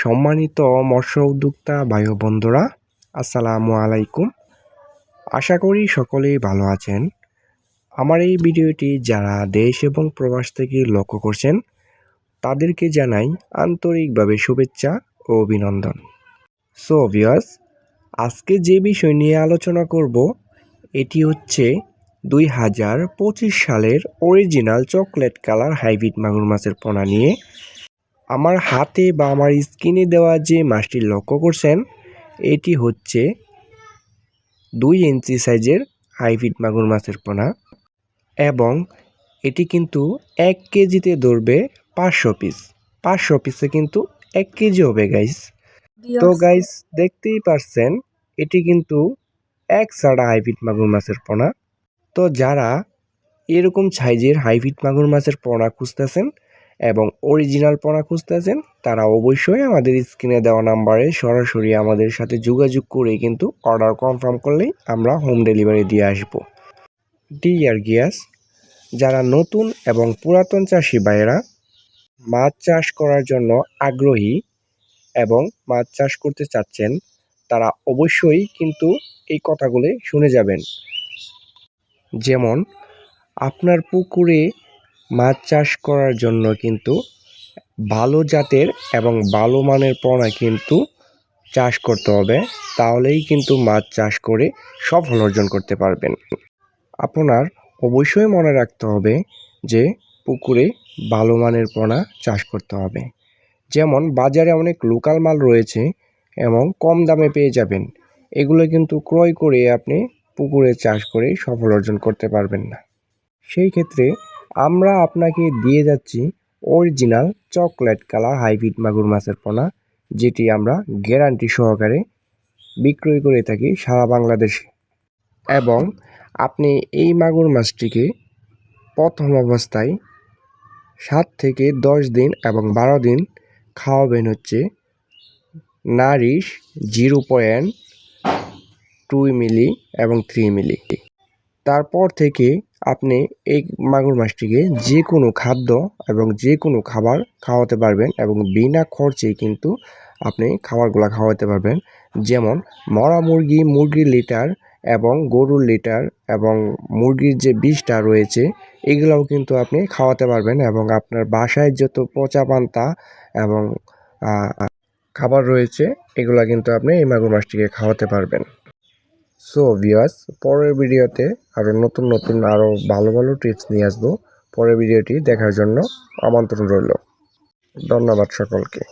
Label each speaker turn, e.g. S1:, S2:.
S1: সম্মানিত মৎস্য উদ্যোক্তা ও বন্ধুরা, আসসালামু আলাইকুম। আশা করি সকলেই ভালো আছেন। আমার এই ভিডিওটি যারা দেশ এবং প্রবাস থেকে লক্ষ্য করছেন, তাদেরকে জানাই আন্তরিকভাবে শুভেচ্ছা ও অভিনন্দন। সো ভিউয়ার্স আজকে যে বিষয় নিয়ে আলোচনা করব, এটি হচ্ছে দুই হাজার পঁচিশ সালের অরিজিনাল চকলেট কালার হাইব্রিড মাগুর মাছের পোনা নিয়ে। আমার হাতে বা আমার স্কিনে দেওয়া যে মাছটি লক্ষ্য করছেন এটি হচ্ছে দুই ইঞ্চি সাইজের হাইব্রিড মাগুর মাছের পোনা এবং এটি কিন্তু এক কেজিতে ধরবে পাঁচশো পিস। পাঁচশো পিসে কিন্তু এক কেজি হবে গাইস তো গাইস দেখতেই পারছেন এটি কিন্তু এক সাড়া হাইব্রিড মাগুর মাছের পোনা। তো যারা এরকম সাইজের হাইব্রিড মাগুর মাছের পোনা খুঁজতেছেন এবং অরিজিনাল পোনা খুঁজতেছেন, তারা অবশ্যই আমাদের স্ক্রিনে দেওয়া নাম্বারে সরাসরি আমাদের সাথে যোগাযোগ করে কিন্তু অর্ডার কনফার্ম করলেই আমরা হোম ডেলিভারি দিয়ে আসব। ডিয়ার গিয়াস যারা নতুন এবং পুরাতন চাষি ভাইয়েরা, মাছ চাষ করার জন্য আগ্রহী এবং মাছ চাষ করতে চাচ্ছেন, তারা অবশ্যই কিন্তু এই কথাগুলো শুনে যাবেন। যেমন, আপনার পুকুরে মাছ চাষ করার জন্য কিন্তু ভালো জাতের এবং ভালো মানের পোনা কিন্তু চাষ করতে হবে। তাহলেই কিন্তু মাছ চাষ করে সফল অর্জন করতে পারবেন। আপনার অবশ্যই মনে রাখতে হবে যে পুকুরে ভালো মানের পোনা চাষ করতে হবে। যেমন বাজারে অনেক লোকাল মাল রয়েছে এবং কম দামে পেয়ে যাবেন। এগুলো কিন্তু ক্রয় করে আপনি পুকুরে চাষ করে সফল অর্জন করতে পারবেন না। সেই ক্ষেত্রে আমরা আপনাকে দিয়ে যাচ্ছি অরিজিনাল চকলেট কালার হাইব্রিড মাগুর মাছের পোনা, যেটি আমরা গ্যারান্টি সহকারে বিক্রয় করে থাকি সারা বাংলাদেশে। এবং আপনি এই মাগুর মাছটিকে প্রথম অবস্থায় সাত থেকে দশ দিন এবং বারো দিন খাওয়াবেন হচ্ছে nourish zero point two milli এবং থ্রি মিলি। তারপর থেকে আপনি এই মাগুর মাছটিকে যে কোনো খাদ্য এবং যে কোনো খাবার খাওয়াতে পারবেন এবং বিনা খরচেই কিন্তু আপনি খাবারগুলো খাওয়াতে পারবেন। যেমন মরা মুরগি, মুরগির লিটার এবং গরুর লিটার এবং মুরগির যে বিষটা রয়েছে, এগুলোও কিন্তু আপনি খাওয়াতে পারবেন এবং আপনার বাসায় যত পচা পান্তা এবং খাবার রয়েছে, এগুলো কিন্তু আপনি এই মাগুর মাছটিকে খাওয়াতে পারবেন। সো ভিওয়াস পরের ভিডিওতে আরও নতুন নতুন আরও ভালো ভালো টিপস নিয়ে আসব। পরের ভিডিওটি দেখার জন্য আমন্ত্রণ রইল। ধন্যবাদ সকলকে।